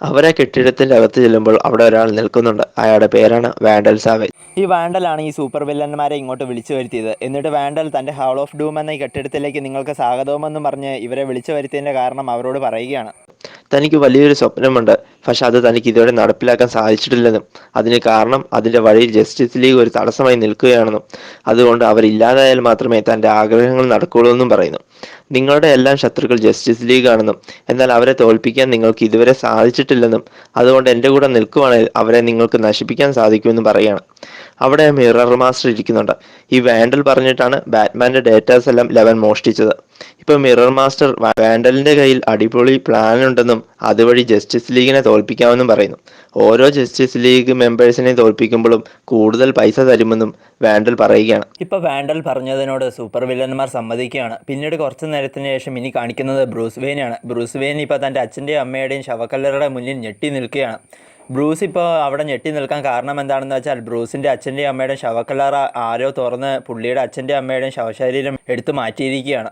അവരെ കെട്ടിടത്തിന്റെ അകത്ത് ചെല്ലുമ്പോൾ അവിടെ ഒരാൾ നിൽക്കുന്നുണ്ട്. അയാളുടെ പേരാണ് വാൻഡൽ സാവേജ് ഈ വാൻഡലാണ് ഈ സൂപ്പർ വില്ലന്മാരെ ഇങ്ങോട്ട് വിളിച്ചു വരുത്തിയത്. എന്നിട്ട് വാൻഡൽ തന്റെ ഹാൾ ഓഫ് ഡൂം എന്ന ഈ കെട്ടിടത്തിലേക്ക് നിങ്ങൾക്ക് സ്വാഗതമെന്നും പറഞ്ഞ് ഇവരെ വിളിച്ചു വരുത്തിയതിന്റെ കാരണം അവരോട് പറയുകയാണ്. തനിക്ക് വലിയൊരു സ്വപ്നമുണ്ട്. പക്ഷെ അത് തനിക്ക് ഇതുവരെ നടപ്പിലാക്കാൻ സാധിച്ചിട്ടില്ലെന്നും അതിന് കാരണം അതിന്റെ വഴിയിൽ ജസ്റ്റിസ് ലീഗ് ഒരു തടസ്സമായി നിൽക്കുകയാണെന്നും അതുകൊണ്ട് അവരില്ലാതായാൽ മാത്രമേ തന്റെ ആഗ്രഹങ്ങൾ നടക്കുകയുള്ളൂ എന്നും പറയുന്നു. നിങ്ങളുടെ എല്ലാം ശത്രുക്കൾ ജസ്റ്റിസ് ലീഗ് ആണെന്നും എന്നാൽ അവരെ തോൽപ്പിക്കാൻ നിങ്ങൾക്ക് ഇതുവരെ സാധിച്ചിട്ടില്ലെന്നും അതുകൊണ്ട് എന്റെ കൂടെ നിൽക്കുവാണെങ്കിൽ അവരെ നിങ്ങൾക്ക് നശിപ്പിക്കാൻ സാധിക്കുമെന്നും പറയുകയാണ്. അവിടെ മിറർ മാസ്റ്റർ ഇരിക്കുന്നുണ്ട്. ഈ വാൻഡൽ പറഞ്ഞിട്ടാണ് ബാറ്റ്മാന്റെ ഡേറ്റാസ് എല്ലാം ലെവൻ മോഷ്ടിച്ചത്. ഇപ്പൊ മിറർ മാസ്റ്റർ വാൻഡലിന്റെ കയ്യിൽ അടിപൊളി പ്ലാൻ ഉണ്ടെന്നും അതുവഴി ജസ്റ്റിസ് ലീഗിനെ തോൽപ്പിക്കാമെന്നും പറയുന്നു. ഓരോ ജസ്റ്റിസ് ലീഗ് മെമ്പേഴ്സിനെ തോൽപ്പിക്കുമ്പോഴും കൂടുതൽ പൈസ തരുമെന്നും വാൻഡൽ പറയുകയാണ്. ഇപ്പൊ വാൻഡൽ പറഞ്ഞതിനോട് സൂപ്പർ വില്ലന്മാർ സമ്മതിക്കുകയാണ്. പിന്നീട് കുറച്ച് നേരത്തിന് ശേഷം ഇനി കാണിക്കുന്നത് ബ്രൂസ് വെയിനാണ് ബ്രൂസ് വെയിൻ ഇപ്പോൾ തന്റെ അച്ഛന്റെയും അമ്മയുടെയും ശവക്കല്ലറുടെ മുന്നിൽ ഞെട്ടി നിൽക്കുകയാണ്. ബ്രൂസ് ഇപ്പോൾ അവിടെ ഞെട്ടി നിൽക്കാൻ കാരണം എന്താണെന്ന് വെച്ചാൽ ബ്രൂസിന്റെ അച്ഛന്റെയും അമ്മയുടെയും ശവക്കല്ലറ ആരോ തുറന്ന് പുള്ളിയുടെ അച്ഛന്റെയും അമ്മയുടെയും ശവശരീരം എടുത്തു മാറ്റിയിരിക്കുകയാണ്.